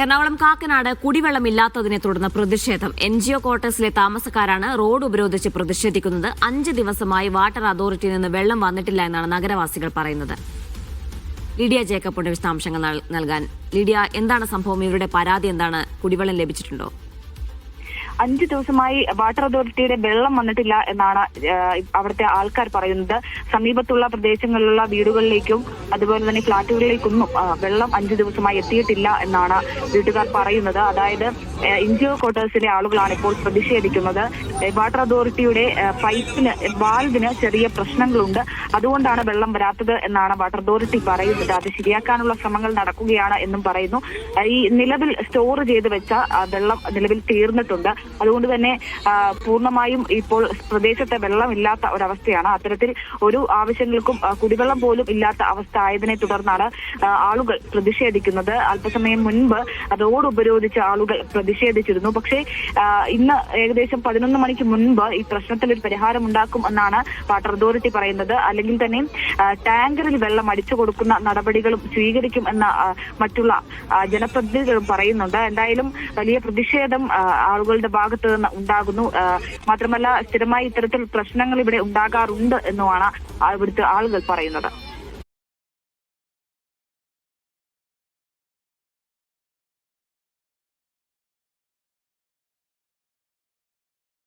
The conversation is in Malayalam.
എറണാകുളം കാക്കനാട് കുടിവെള്ളമില്ലാത്തതിനെ തുടർന്ന് പ്രതിഷേധം. എൻ ജി ഒ ക്വാർട്ടേഴ്സിലെ താമസക്കാരാണ് റോഡ് ഉപരോധിച്ച് പ്രതിഷേധിക്കുന്നത്. അഞ്ച് ദിവസമായി വാട്ടർ അതോറിറ്റിയിൽ നിന്ന് വെള്ളം വന്നിട്ടില്ല എന്നാണ് നഗരവാസികൾ പറയുന്നത്. ലിഡിയ ജേക്കബിന്റെ വിശദാംശങ്ങൾ നൽകാൻ. ലിഡിയ എന്താണ് സംഭവം? ഇവരുടെ പരാതി എന്താണ്? കുടിവെള്ളം ലഭിച്ചിട്ടുണ്ടോ? അഞ്ചു ദിവസമായി വാട്ടർ അതോറിറ്റിയുടെ വെള്ളം വന്നിട്ടില്ല എന്നാണ് അവിടുത്തെ ആൾക്കാർ പറയുന്നത്. സമീപത്തുള്ള പ്രദേശങ്ങളിലുള്ള വീടുകളിലേക്കും അതുപോലെ തന്നെ ഫ്ളാറ്റുകളിലേക്കൊന്നും വെള്ളം അഞ്ചു ദിവസമായി എത്തിയിട്ടില്ല എന്നാണ് വീട്ടുകാർ പറയുന്നത്. അതായത് എൻജിഒ ക്വാർട്ടേഴ്സിലെ ആളുകളാണ് ഇപ്പോൾ പ്രതിഷേധിക്കുന്നത്. വാട്ടർ അതോറിറ്റിയുടെ പൈപ്പിന് വാൽവിന് ചെറിയ പ്രശ്നങ്ങളുണ്ട്. അതുകൊണ്ടാണ് വെള്ളം വരാത്തത് എന്നാണ് വാട്ടർ അതോറിറ്റി പറയുന്നത്. അത് ശരിയാക്കാനുള്ള ശ്രമങ്ങൾ നടക്കുകയാണ് എന്നും പറയുന്നു. ഈ നിലവിൽ സ്റ്റോർ ചെയ്ത് വെച്ച വെള്ളം നിലവിൽ തീർന്നിട്ടുണ്ട്. അതുകൊണ്ട് തന്നെ പൂർണമായും ഇപ്പോൾ പ്രദേശത്തെ വെള്ളമില്ലാത്ത ഒരവസ്ഥയാണ്. അത്തരത്തിൽ ഒരു ആവശ്യങ്ങൾക്കും കുടിവെള്ളം പോലും ഇല്ലാത്ത അവസ്ഥ ആയതിനെ തുടർന്നാണ് ആളുകൾ പ്രതിഷേധിക്കുന്നത്. അല്പസമയം മുൻപ് റോഡ് ഉപരോധിച്ച് ആളുകൾ പ്രതിഷേധിച്ചിരുന്നു. പക്ഷേ ഇന്ന് ഏകദേശം പതിനൊന്ന് മണിക്ക് മുൻപ് ഈ പ്രശ്നത്തിൽ ഒരു പരിഹാരം ഉണ്ടാക്കും എന്നാണ് വാട്ടർ അതോറിറ്റി പറയുന്നത്. അല്ലെങ്കിൽ തന്നെ ടാങ്കറിൽ വെള്ളം അടിച്ചു കൊടുക്കുന്ന നടപടികളും സ്വീകരിക്കും എന്ന മറ്റുള്ള ജനപ്രതിനിധികളും പറയുന്നുണ്ട്. എന്തായാലും വലിയ പ്രതിഷേധം ആളുകളുടെ ഭാഗത്ത് നിന്ന് ഉണ്ടാകുന്നു. മാത്രമല്ല സ്ഥിരമായി ഇത്തരത്തിൽ പ്രശ്നങ്ങൾ ഇവിടെ ഉണ്ടാകാറുണ്ട് എന്നുമാണ് ഇവിടുത്തെ ആളുകൾ പറയുന്നത്.